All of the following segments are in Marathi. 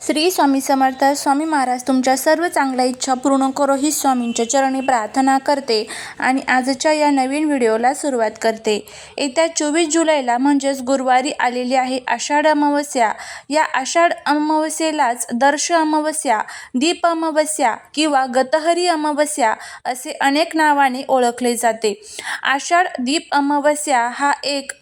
श्री स्वामी समर्थ स्वामी महाराज तुमच्या सर्व चांगल्या इच्छा पूर्ण करो ही स्वामींच्या चरणी प्रार्थना करते आणि आजच्या या नवीन व्हिडिओला सुरुवात करते. येत्या चोवीस जुलैला म्हणजेच गुरुवारी आलेली आहे आषाढ अमावस्या. या आषाढ अमावस्येलाच दर्श अमावस्या दीप अमावस्या किंवा गतहरी अमावस्या असे अनेक नावाने ओळखले जाते. आषाढ दीप अमावस्या हा एक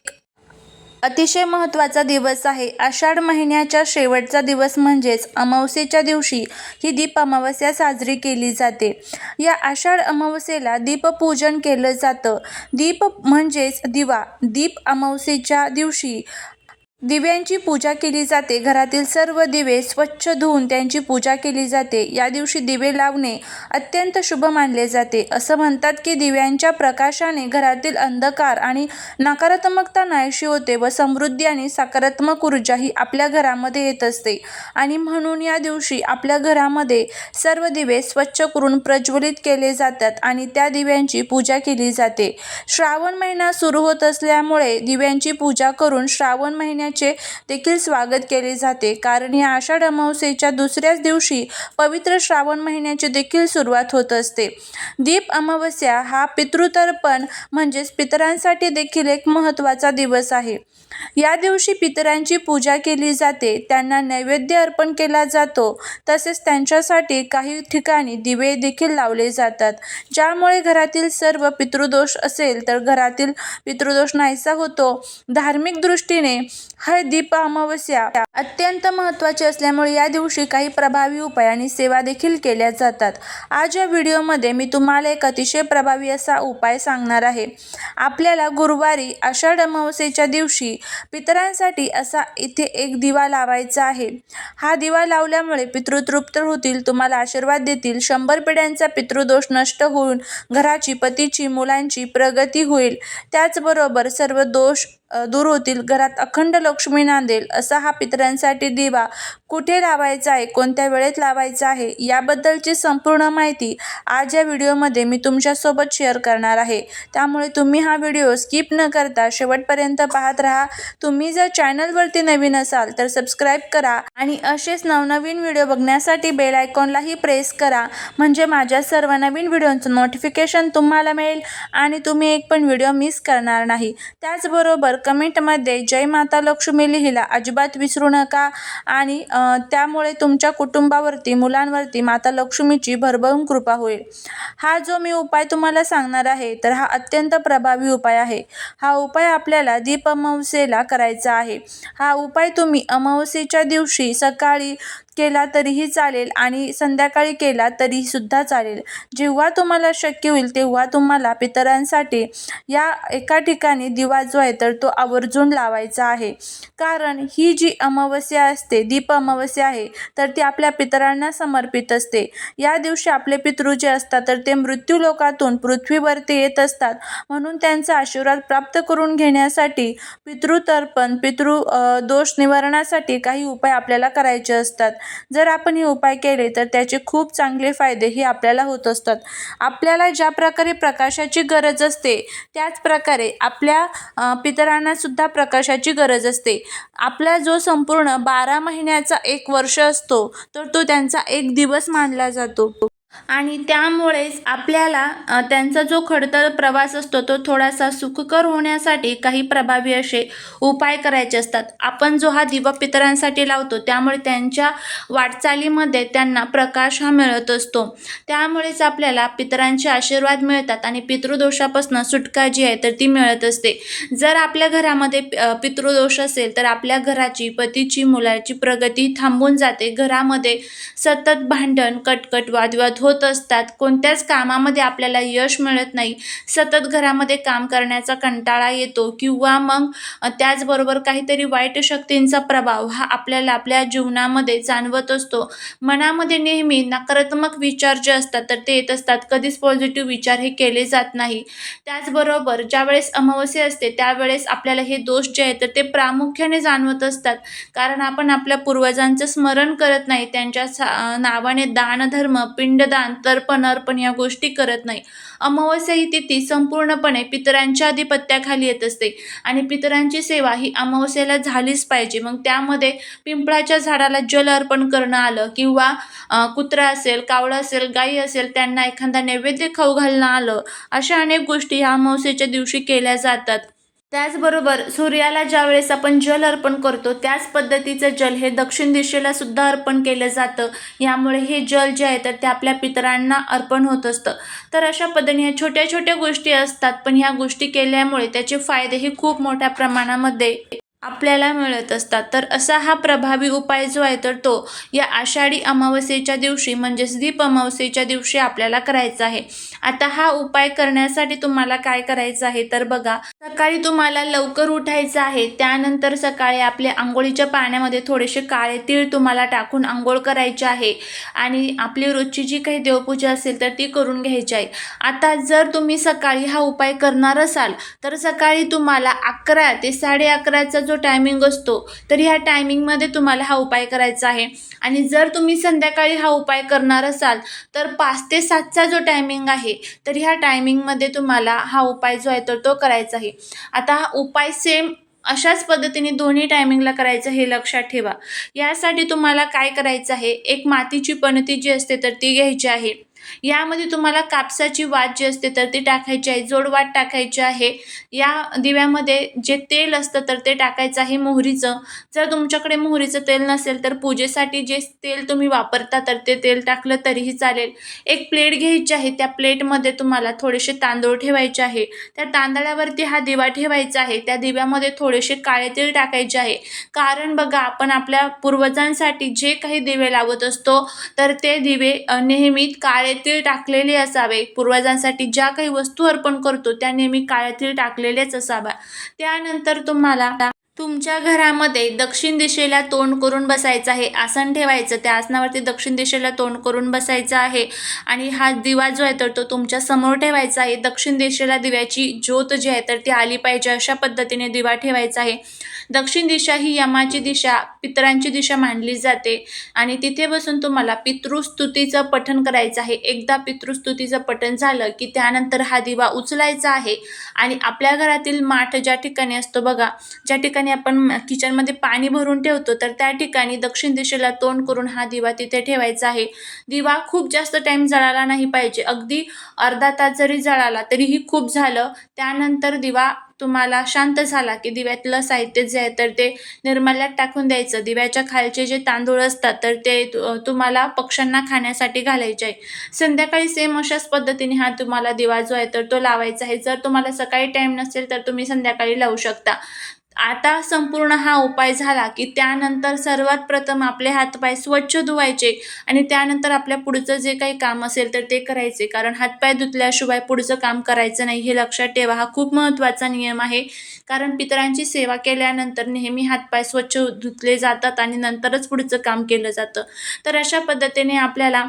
अतिशय महत्त्वाचा दिवस आहे. आषाढ महिन्याच्या शेवटचा दिवस म्हणजेच अमावस्येच्या दिवशी ही दीप अमावस्या साजरी केली जाते. या आषाढ अमावस्येला दीपपूजन केलं जातं. दीप म्हणजेच दिवा. दीप अमावस्येच्या दिवशी दिव्यांची पूजा केली जाते. घरातील सर्व दिवे स्वच्छ धुवून त्यांची पूजा केली जाते. या दिवशी दिवे लावणे अत्यंत शुभ मानले जाते. असं म्हणतात की दिव्यांच्या प्रकाशाने घरातील अंधकार आणि नकारात्मकता नाहीशी होते व समृद्धी आणि सकारात्मक ऊर्जा ही आपल्या घरामध्ये येत असते. आणि म्हणून या दिवशी आपल्या घरामध्ये सर्व दिवे स्वच्छ करून प्रज्वलित केले जातात आणि त्या दिव्यांची पूजा केली जाते. श्रावण महिना सुरू होत असल्यामुळे दिव्यांची पूजा करून श्रावण अमावस्येचे देखील स्वागत केले जाते. कारण या आषाढ अमावस्येच्या दुसऱ्याच दिवशी पवित्र श्रावण महिन्याची देखील सुरुवात होत असते. दीप अमावस्या हा पितृतर्पण म्हणजेच पितरांसाठी देखील एक महत्त्वाचा दिवस आहे. या दिवशी पितरांची पूजा केली जाते त्यांना नैवेद्य अर्पण केला जातो तसेच त्यांच्यासाठी काही ठिकाणी दिवे देखील लावले जातात. ज्यामुळे घरातील सर्व पितृदोष असेल तर घरातील पितृदोष नाहीसा होतो. धार्मिक दृष्टीने हळदी अमावस्या अत्यंत महत्त्वाची असल्यामुळे या दिवशी काही प्रभावी उपाय आणि सेवा देखील केल्या जातात. आज या व्हिडिओमध्ये मी तुम्हाला एक अतिशय प्रभावी असा उपाय सांगणार आहे. आपल्याला गुरुवारी आषाढ अमावस्येच्या दिवशी पितरांसाठी असा इथे एक दिवा लावायचा आहे. हा दिवा लावल्यामुळे पितृ तृप्त होतील तुम्हाला आशीर्वाद देतील शंभर पिढ्यांचा पितृदोष नष्ट होऊन घराची पतीची मुलांची प्रगती होईल. त्याचबरोबर सर्व दोष दूर होतील. घरात अखंड लक्ष्मी नांदेल असा हा पितरांसाठी दिवा. कुठे लावायचा आहे कोणत्या वेळेत लावायचा आहे याबद्दलची संपूर्ण माहिती आज या व्हिडिओमध्ये मी तुमच्यासोबत शेअर करणार आहे. त्यामुळे तुम्ही हा व्हिडिओ स्किप न करता शेवटपर्यंत पाहत राहा. तुम्ही जर चॅनलवरती नवीन असाल तर सबस्क्राईब करा आणि असेच नवनवीन व्हिडिओ बघण्यासाठी बेल आयकॉनलाही प्रेस करा. म्हणजे माझ्या सर्व नवीन व्हिडिओचं नोटिफिकेशन तुम्हाला मिळेल आणि तुम्ही एक पण व्हिडिओ मिस करणार नाही. त्याचबरोबर कमेंटमध्ये जय माता लक्ष्मी लिहिला अजिबात विसरू नका आणि त्यामुळे तुमच्या कुटुंबावरती मुलांवरती माता लक्ष्मीची भरभरून कृपा होईल. हा जो मी उपाय तुम्हाला सांगणार आहे तर हा अत्यंत प्रभावी उपाय आहे. हा उपाय आपल्याला दीप अमावस्येला करायचा आहे. हा उपाय तुम्ही अमावस्येच्या दिवशी सकाळी केला तरीही चालेल आणि संध्याकाळी केला तरी सुद्धा चालेल. जेव्हा तुम्हाला शक्य होईल तेव्हा तुम्हाला पितरांसाठी या एका ठिकाणी दिवा जो आहे तर तो आवर्जून लावायचा आहे. कारण ही जी अमावस्या असते दीप अमावस्या आहे तर ती आपल्या पितरांना समर्पित असते. या दिवशी आपले पितृ जे असतात तर ते मृत्यू लोकातून पृथ्वीवरती येत असतात. म्हणून त्यांचा आशीर्वाद प्राप्त करून घेण्यासाठी पितृतर्पण पितृ दोष निवारणासाठी काही उपाय आपल्याला करायचे असतात. जर आपण हे उपाय केले तर त्याचे खूप चांगले फायदे हे आपल्याला होत असतात. आपल्याला ज्या प्रकारे प्रकाशाची गरज असते त्याच प्रकारे आपल्या पितरांनासुद्धा पितरांना सुद्धा प्रकाशाची गरज असते. आपला जो संपूर्ण बारा महिन्याचा एक वर्ष असतो तर तो त्यांचा एक दिवस मानला जातो. आणि त्यामुळेच आपल्याला त्यांचा जो खडतर प्रवास असतो तो थोडासा सुखकर होण्यासाठी काही प्रभावी असे उपाय करायचे असतात. आपण जो हा दिवा पितरांसाठी लावतो त्यामुळे त्यांच्या वाटचालीमध्ये त्यांना प्रकाश हा मिळत असतो. त्यामुळेच आपल्याला पितरांचे आशीर्वाद मिळतात आणि पितृदोषापासून सुटका जी आहे तर ती मिळत असते. जर आपल्या घरामध्ये पितृदोष असेल तर आपल्या घराची पतीची मुलाची प्रगती थांबून जाते. घरामध्ये सतत भांडण कटकट वादविवाद होत असतात. कोणत्याच कामामध्ये आपल्याला यश मिळत नाही. सतत घरामध्ये काम करण्याचा कंटाळा येतो किंवा मग त्याचबरोबर काहीतरी वाईट शक्तींचा प्रभाव हा आपल्याला आपल्या जीवनामध्ये जाणवत असतो. मनामध्ये नेहमी नकारात्मक विचार जे असतात तर ते येत असतात. कधीच पॉझिटिव्ह विचार हे केले जात नाही. त्याचबरोबर ज्यावेळेस अमावस्या असते त्यावेळेस आपल्याला हे दोष जे आहेत तर ते प्रामुख्याने जाणवत असतात. कारण आपण आपल्या पूर्वजांचं स्मरण करत नाही. त्यांच्या सा नावाने दानधर्म पिंडदान दान तर्पण अर्पण या गोष्टी करत नाही. अमावस्या ही तिथी संपूर्णपणे पितरांच्या आधिपत्याखाली येत असते आणि पितरांची सेवा ही अमावस्येला झालीच पाहिजे. मग त्यामध्ये पिंपळाच्या झाडाला जल अर्पण करणं आलं किंवा कुत्रा असेल कावळं असेल गाई असेल त्यांना एखादा नैवेद्य खाऊ घालणं आलं अशा अनेक गोष्टी ह्या अमावस्येच्या दिवशी केल्या जातात. त्याचबरोबर सूर्याला ज्यावेळेस आपण जल अर्पण करतो त्याच पद्धतीचं जल हे दक्षिण दिशेला सुद्धा अर्पण केलं जातं. यामुळे हे जल जे आहे तर ते आपल्या पितरांना अर्पण होत असतं. तर अशा पद्धतीने ह्या छोट्या छोट्या गोष्टी असतात पण ह्या गोष्टी केल्यामुळे त्याचे फायदे हे खूप मोठ्या प्रमाणामध्ये आपल्याला मिळत असतात. तर असा हा प्रभावी उपाय जो आहे तर तो या आषाढी अमावस्येच्या दिवशी म्हणजेच दीप अमावस्येच्या दिवशी आपल्याला करायचा आहे. आता हा उपाय करण्यासाठी तुम्हाला काय करायचं आहे? तर बघा सकाळी तुम्हाला लवकर उठायचं आहे. त्यानंतर सकाळी आपल्या आंघोळीच्या पाण्यामध्ये थोडेसे काळे तीळ तुम्हाला टाकून आंघोळ करायचे आहे. आणि आपली रोजची जी काही देवपूजा असेल तर ती करून घ्यायची आहे. आता जर तुम्ही सकाळी हा उपाय करणार असाल तर सकाळी तुम्हाला अकरा ते साडे अकराचा जो टायमिंग असतो तर ह्या टायमिंगमध्ये तुम्हाला हा उपाय करायचा आहे. आणि जर तुम्ही संध्याकाळी हा उपाय करणार असाल तर पाच ते सातचा जो टायमिंग आहे तर ह्या टायमिंगमध्ये तुम्हाला हा उपाय जो आहे तर तो करायचा आहे. आता हा उपाय सेम अशाच पद्धतीने दोन्ही टायमिंगला करायचं हे लक्षात ठेवा. यासाठी तुम्हाला काय करायचं आहे एक मातीची पणती जी असते तर ती घ्यायची आहे. यामध्ये तुम्हाला कापसाची वात जी असते तर ती टाकायची आहे. जोड वात टाकायची आहे. या दिव्यामध्ये जे तेल असतं तर ते टाकायचं आहे मोहरीचं. जर तुमच्याकडे मोहरीचं तेल नसेल तर पूजेसाठी जे तेल तुम्ही वापरता तर ते तेल टाकलं तरीही चालेल. एक प्लेट घ्यायची आहे. त्या प्लेटमध्ये तुम्हाला थोडेसे तांदूळ ठेवायचे आहे. त्या तांदळावरती हा दिवा ठेवायचा आहे. त्या दिव्यामध्ये थोडेसे काळे तेल टाकायचे आहे. कारण बघा आपण आपल्या पूर्वजांसाठी जे काही दिवे लावत असतो तर ते दिवे नेहमी काळे तीळ टाकलेले असावे. पूर्वजांसाठी ज्या काही वस्तू अर्पण करतो त्या नेहमी काळे तीळ टाकलेलेच असाव्या. त्यानंतर तुम्हाला तुमच्या घरामध्ये दक्षिण दिशेला तोंड करून बसायचं आहे. आसन ठेवायचं. त्या आसनावरती दक्षिण दिशेला तोंड करून बसायचं आहे. आणि हा दिवा जो आहे तर तो तुमच्यासमोर ठेवायचा आहे. दक्षिण दिशेला दिव्याची ज्योत जी आहे तर ती आली पाहिजे. अशा पद्धतीने दिवा ठेवायचा आहे. दक्षिण दिशा ही यमाची दिशा पितरांची दिशा मानली जाते. आणि तिथे बसून तुम्हाला पितृस्तुतीचं पठण करायचं आहे. एकदा पितृस्तुतीचं पठण झालं की त्यानंतर हा दिवा उचलायचा आहे. आणि आपल्या घरातील माठ ज्या ठिकाणी असतो बघा ज्या ठिकाणी आपण किचनमध्ये पाणी भरून ठेवतो तर त्या ठिकाणी दक्षिण दिशेला तोंड करून हा दिवा तिथे ठेवायचा आहे. दिवा खूप जास्त टाईम जळाला नाही पाहिजे. अगदी अर्धा तास जरी जळाला तरीही खूप झालं त्यानंतर दिवा तुम्हाला शांत झाला की दिव्यातलं साहित्य जे आहे तर ते निर्माल्यात टाकून द्यायचं. दिव्याच्या खालचे जे तांदूळ असतात तर ते तुम्हाला पक्ष्यांना खाण्यासाठी घालायचे. आहे संध्याकाळी सेम अशाच पद्धतीने हा तुम्हाला दिवा जो आहे तर तो लावायचा आहे. जर तुम्हाला सकाळी टाईम नसेल तर तुम्ही संध्याकाळी लावू शकता. आता संपूर्ण हा उपाय झाला की त्यानंतर सर्वात प्रथम आपले हातपाय स्वच्छ धुवायचे आणि त्यानंतर आपल्या पुढचं जे काही काम असेल तर ते करायचे. कारण हातपाय धुतल्याशिवाय पुढचं काम करायचं नाही हे लक्षात ठेवा. हा खूप महत्त्वाचा नियम आहे. कारण पितरांची सेवा केल्यानंतर नेहमी हातपाय स्वच्छ धुतले जातात आणि नंतरच पुढचं काम केलं जातं. तर अशा पद्धतीने आपल्याला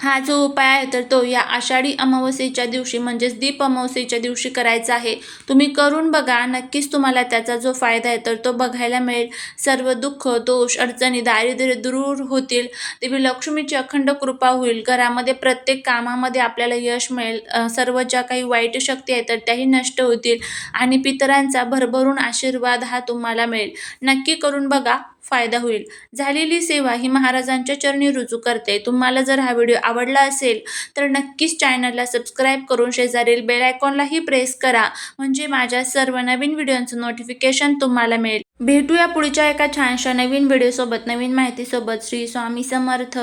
हा जो उपाय आहे तर तो या आषाढी अमावस्येच्या दिवशी म्हणजेच दीप अमावस्येच्या दिवशी करायचा आहे. तुम्ही करून बघा नक्कीच तुम्हाला त्याचा जो फायदा आहे तर तो बघायला मिळेल. सर्व दुःख दोष अडचणी दारिद्र्य दूर होतील. देवी लक्ष्मीची अखंड कृपा होईल. घरामध्ये प्रत्येक कामामध्ये आपल्याला यश मिळेल. सर्व ज्या काही वाईट शक्ती आहेत तर त्याही नष्ट होतील. आणि पितरांचा भरभरून आशीर्वाद हा तुम्हाला मिळेल. नक्की करून बघा. फायदा होईल. झालेली सेवा ही महाराजांच्या चरणी रुजू करते. तुम्हाला जर हा व्हिडिओ आवडला असेल तर नक्कीच चॅनलला सबस्क्राईब करून शेजारील बेल आयकॉनलाही प्रेस करा. म्हणजे माझ्या सर्व नवीन व्हिडिओंचं नोटिफिकेशन तुम्हाला मिळेल. भेटूया पुढच्या एका छानशा नवीन व्हिडिओसोबत. नवीन माहितीसोबत श्री स्वामी समर्थ.